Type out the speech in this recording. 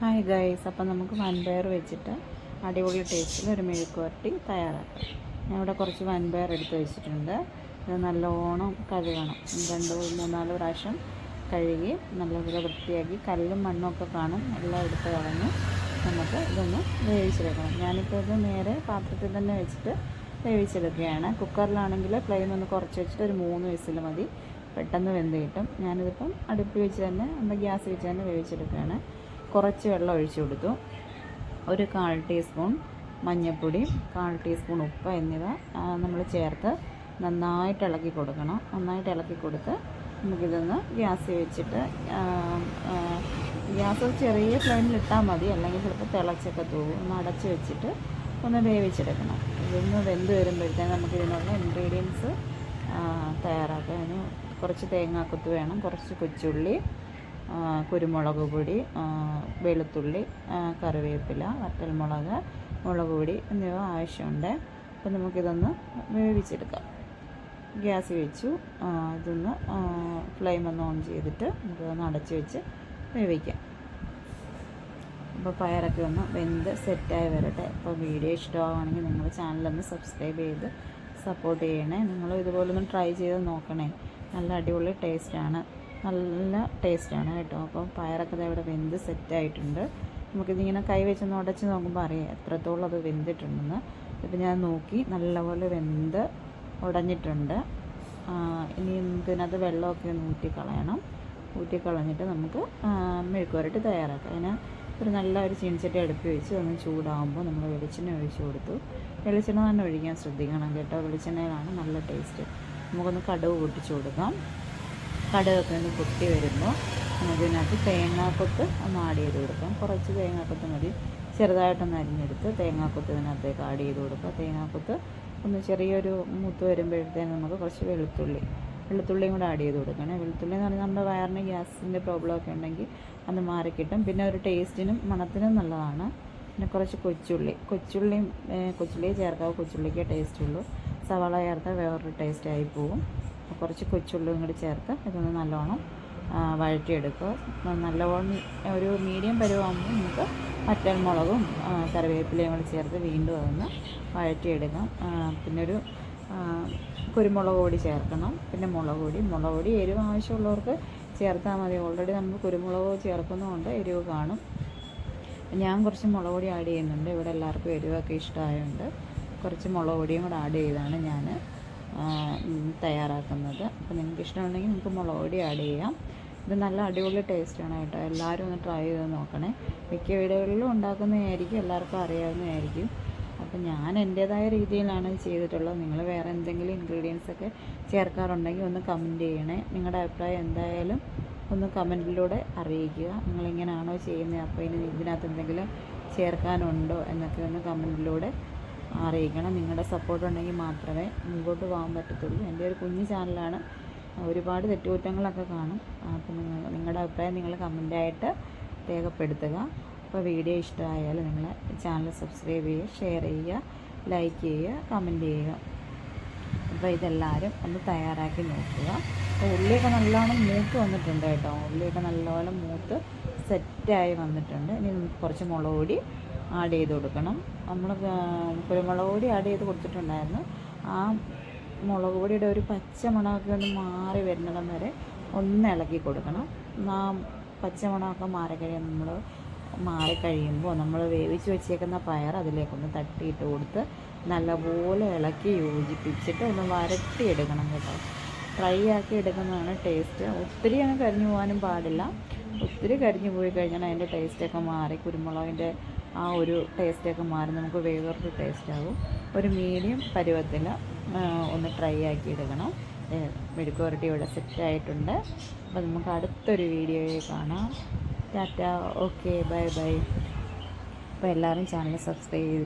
Hi guys അപ്പം നമുക്ക് വൻപയർ വെച്ചിട്ട് അടിപൊളി ടേസ്റ്റിൽ ഒരു മെഴുക്ക് വരട്ടി തയ്യാറാക്കാം. ഞാൻ ഇവിടെ കുറച്ച് വൻപയർ എടുത്ത് വെച്ചിട്ടുണ്ട്. ഇത് നല്ലോണം കഴുകണം. രണ്ട് മൂന്നാൽ പ്രാവശ്യം കഴുകി നല്ലപോലെ വൃത്തിയാക്കി കല്ലും മണ്ണും ഒക്കെ കാണും. എല്ലാം എടുത്ത് കളഞ്ഞ് നമുക്ക് ഇതൊന്ന് വേവിച്ചെടുക്കണം. ഞാനിപ്പോൾ ഇത് നേരെ പാത്രത്തിൽ തന്നെ വെച്ചിട്ട് വേവിച്ചെടുക്കുകയാണ്. കുക്കറിലാണെങ്കിൽ ഫ്ലെയിം ഒന്ന് കുറച്ച് വെച്ചിട്ട് ഒരു മൂന്ന് വിസിൽ മതി. പെട്ടെന്ന് വെന്ത് കിട്ടും. ഞാനിതിപ്പം അടുപ്പിൽ വെച്ച് തന്നെ നമ്മുടെ ഗ്യാസ് വെച്ച് തന്നെ വേവിച്ചെടുക്കുകയാണ്. കുറച്ച് വെള്ളം ഒഴിച്ചു കൊടുത്തു. ഒരു കാൽ ടീസ്പൂൺ മഞ്ഞൾപ്പൊടി കാൽ ടീസ്പൂൺ ഉപ്പ് എന്നിവ നമ്മൾ ചേർത്ത് നന്നായിട്ട് ഇളക്കി കൊടുക്കണം. നന്നായിട്ട് ഇളക്കി കൊടുത്ത് നമുക്കിതൊന്ന് ഗ്യാസ് വെച്ചിട്ട് ഗ്യാസ് ചെറിയ ഫ്ലെയിമിൽ ഇട്ടാൽ മതി. അല്ലെങ്കിൽ ചിലപ്പോൾ തിളച്ചൊക്കെ തൂവും ഒന്ന് അടച്ച് വെച്ചിട്ട് ഒന്ന് വേവിച്ചെടുക്കണം. ഇതൊന്ന് വെന്ത് വരുമ്പോഴത്തേന് നമുക്കിതിനുള്ള ഇൻഗ്രീഡിയൻസ് തയ്യാറാക്കാം അതിന് കുറച്ച് തേങ്ങാക്കൊത്ത് വേണം കുറച്ച് കൊച്ചുള്ളി കുരുമുളക് പൊടി വെളുത്തുള്ളി കറിവേപ്പില വറ്റൽമുളക് മുളക് പൊടി എന്നിവ ആവശ്യമുണ്ട്. അപ്പം നമുക്കിതൊന്ന് വേവിച്ചെടുക്കാം. ഗ്യാസ് വെച്ചു. ഇതൊന്ന് ഫ്ലെയിം ഒന്ന് ഓൺ ചെയ്തിട്ട് നമുക്കിതൊന്ന് അടച്ച് വെച്ച് വേവിക്കാം. അപ്പോൾ പയറൊക്കെ ഒന്ന് വെന്ത് സെറ്റായി വരട്ടെ. അപ്പോൾ വീഡിയോ ഇഷ്ടമാവുകയാണെങ്കിൽ നിങ്ങൾ ചാനലൊന്ന് സബ്സ്ക്രൈബ് ചെയ്ത് സപ്പോർട്ട് ചെയ്യണേ. നിങ്ങൾ ഇതുപോലൊന്ന് ട്രൈ ചെയ്ത് നോക്കണേ. നല്ല അടിപൊളി ടേസ്റ്റാണ്. നല്ല ടേസ്റ്റാണ് കേട്ടോ. അപ്പോൾ പയറൊക്കെ ഇവിടെ വെന്ത് സെറ്റായിട്ടുണ്ട്. നമുക്കിതിങ്ങനെ കൈ വെച്ചൊന്ന് ഉടച്ച് നോക്കുമ്പോൾ അറിയാം എത്രത്തോളം അത് വെന്തിട്ടുണ്ടെന്ന്. ഇപ്പം ഞാൻ നോക്കി നല്ലപോലെ വെന്ത് ഉടഞ്ഞിട്ടുണ്ട്. ഇനി ഇതിനകത്ത് വെള്ളമൊക്കെ ഒന്ന് ഊറ്റിക്കളയണം ഊറ്റിക്കളഞ്ഞിട്ട് നമുക്ക് മെഴുക്കുവരട്ടി തയ്യാറാക്കാം. അതിന് ഒരു നല്ല ഒരു ചീനിച്ചട്ടി അടുപ്പി വെച്ച് ഒന്ന് ചൂടാകുമ്പോൾ നമ്മൾ വെളിച്ചെണ്ണ ഒഴിച്ചു കൊടുത്തു. വെളിച്ചെണ്ണ തന്നെ ഒഴിക്കാൻ ശ്രദ്ധിക്കണം കേട്ടോ. വെളിച്ചെണ്ണയിലാണ് നല്ല ടേസ്റ്റ്. നമുക്കൊന്ന് കടുവ് പൊട്ടിച്ചു കൊടുക്കാം. കടുകൊക്കെ ഒന്ന് പൊട്ടി വരുമ്പോൾ അതിനകത്ത് തേങ്ങാക്കൊത്ത് ഒന്ന് ആഡ് ചെയ്ത് കൊടുക്കാം. കുറച്ച് തേങ്ങാക്കൊത്ത് മതി. ചെറുതായിട്ടൊന്ന് അരിഞ്ഞെടുത്ത് തേങ്ങാക്കൊത്ത് ഇതിനകത്തേക്ക് ആഡ് ചെയ്ത് കൊടുക്കുക. തേങ്ങാക്കൊത്ത് ഒന്ന് ചെറിയൊരു മൂത്ത് വരുമ്പോഴത്തേന് നമുക്ക് കുറച്ച് വെളുത്തുള്ളി വെളുത്തുള്ളിയും കൂടെ ആഡ് ചെയ്ത് കൊടുക്കണേ. വെളുത്തുള്ളി എന്ന് പറഞ്ഞാൽ നമ്മുടെ വയറിന് ഗ്യാസിന്റെ പ്രോബ്ലമൊക്കെ ഉണ്ടെങ്കിൽ അത് മാറിക്കിട്ടും. പിന്നെ ഒരു ടേസ്റ്റിനും മണത്തിനും നല്ലതാണ്. പിന്നെ കുറച്ച് കൊച്ചുള്ളി കൊച്ചുള്ളിയും കൊച്ചുള്ളി ചേർക്കാവ്. കൊച്ചുള്ളിക്കേ ടേസ്റ്റുള്ളൂ സവാള ചേർത്താൽ വേറൊരു ടേസ്റ്റായി പോവും. കുറച്ച് കൊച്ചുള്ളിയും കൂടി ചേർത്ത് ഇതൊന്ന് നല്ലോണം വഴറ്റിയെടുക്കുക. നല്ലവണ്ണം ഒരു മീഡിയം പരുവാകുമ്പോൾ നമുക്ക് മുളകും കറിവേപ്പിലയും കൂടി ചേർത്ത് വീണ്ടും അതൊന്ന് വഴറ്റിയെടുക്കാം. പിന്നെ ഒരു കുരുമുളക് പൊടി ചേർക്കണം. പിന്നെ മുളക് പൊടി മുളക് പൊടി എരിവ് ആവശ്യമുള്ളവർക്ക് ചേർത്താൽ മതി. ഓൾറെഡി നമ്മൾ കുരുമുളക് ചേർക്കുന്നതുകൊണ്ട് എരിവ് കാണും. ഞാൻ കുറച്ച് മുളക് പൊടി ആഡ് ചെയ്യുന്നുണ്ട്. ഇവിടെ എല്ലാവർക്കും എരിവൊക്കെ ഇഷ്ടമായതുകൊണ്ട് കുറച്ച് മുളക് പൊടിയും കൂടെ ആഡ് ചെയ്താണ് ഞാൻ. തയ്യാറാക്കുന്നത്. അപ്പോൾ നിങ്ങൾക്ക് ഇഷ്ടമുണ്ടെങ്കിൽ നിങ്ങൾക്ക് മുളക് പൊടി ആഡ് ചെയ്യാം. ഇത് നല്ല അടിപൊളി ടേസ്റ്റാണ് കേട്ടോ. എല്ലാവരും ഒന്ന് ട്രൈ ചെയ്ത് നോക്കണേ. മിക്ക വീടുകളിലും ഉണ്ടാക്കുന്നതായിരിക്കും എല്ലാവർക്കും അറിയാവുന്നതായിരിക്കും. അപ്പോൾ ഞാൻ എന്റെതായ രീതിയിലാണ് ചെയ്തിട്ടുള്ളത്. നിങ്ങൾ വേറെ എന്തെങ്കിലും ഇൻഗ്രീഡിയൻസ് ഒക്കെ ചേർക്കാറുണ്ടെങ്കിൽ ഒന്ന് കമന്റ് ചെയ്യണേ. നിങ്ങളുടെ അഭിപ്രായം എന്തായാലും ഒന്ന് കമന്റിലൂടെ അറിയിക്കുക. നിങ്ങളിങ്ങനെയാണോ ചെയ്യുന്നത് അപ്പോൾ ഇനി ഇതിനകത്ത് എന്തെങ്കിലും ചേർക്കാനുണ്ടോ എന്നൊക്കെ ഒന്ന് കമന്റിലൂടെ അറിയിക്കണം. നിങ്ങളുടെ സപ്പോർട്ട് ഉണ്ടെങ്കിൽ മാത്രമേ മുമ്പോട്ട് പോകാൻ പറ്റത്തുള്ളൂ. എന്റെ ഒരു കുഞ്ഞു ചാനലാണ് ഒരുപാട് തെറ്റുകുറ്റങ്ങളൊക്കെ കാണും. അപ്പോൾ നിങ്ങൾ നിങ്ങളുടെ അഭിപ്രായം നിങ്ങൾ കമന്റായിട്ട് രേഖപ്പെടുത്തുക. അപ്പോൾ വീഡിയോ ഇഷ്ടമായാൽ നിങ്ങൾ ചാനൽ സബ്സ്ക്രൈബ് ചെയ്യുക ഷെയർ ചെയ്യുക ലൈക്ക് ചെയ്യുക കമന്റ് ചെയ്യുക. അപ്പോൾ ഇതെല്ലാവരും ഒന്ന് തയ്യാറാക്കി നോക്കുക. അപ്പോൾ ഉള്ളിയൊക്കെ നല്ലോണം മൂത്ത് വന്നിട്ടുണ്ട് കേട്ടോ. ഉള്ളിയൊക്കെ നല്ലോണം മൂത്ത് സെറ്റായി വന്നിട്ടുണ്ട്. ഇനി കുറച്ച് മുളക് പൊടി ആഡ് ചെയ്ത് കൊടുക്കണം. നമ്മൾ കുരുമുളക് പൊടി ആഡ് ചെയ്ത് കൊടുത്തിട്ടുണ്ടായിരുന്നു. ആ മുളക് പൊടിയുടെ ഒരു പച്ച മണമൊക്കെ ഒന്ന് മാറി വരുന്നിടം വരെ ഒന്ന് ഇളക്കി കൊടുക്കണം. ആ പച്ച മണമൊക്കെ മാറിക്കഴിയാൻ നമ്മൾ മാറിക്കഴിയുമ്പോൾ നമ്മൾ വേവിച്ച് വെച്ചേക്കുന്ന പയർ അതിലേക്കൊന്ന് തട്ടിയിട്ട് കൊടുത്ത് നല്ലപോലെ ഇളക്കി യോജിപ്പിച്ചിട്ട് ഒന്ന് വരട്ടിയെടുക്കണം കേട്ടോ. ഫ്രൈ ആക്കി എടുക്കുന്നതാണ് ടേസ്റ്റ്. ഒത്തിരി അങ്ങ് കരിഞ്ഞു പോകാനും പാടില്ല. ഒത്തിരി കരിഞ്ഞു പോയി കഴിഞ്ഞാൽ അതിന്റെ ടേസ്റ്റൊക്കെ മാറി. കുരുമുളകിന്റെ ആ ഒരു ടേസ്റ്റൊക്കെ മാറി നമുക്ക് വേറൊരു ടേസ്റ്റ് ആകും ഒരു മീഡിയം പരുവത്തിൽ ഒന്ന് ട്രൈ ആക്കി എടുക്കണം മെഴുക്കുവരട്ടി ഇവിടെ സെറ്റ് ആയിട്ടുണ്ട്. അപ്പോൾ നമുക്ക് അടുത്തൊരു വീഡിയോയിൽ കാണാം. Tata okay bye bye. അപ്പോൾ എല്ലാവരും ചാനൽ സബ്സ്ക്രൈബ് ചെയ്ത്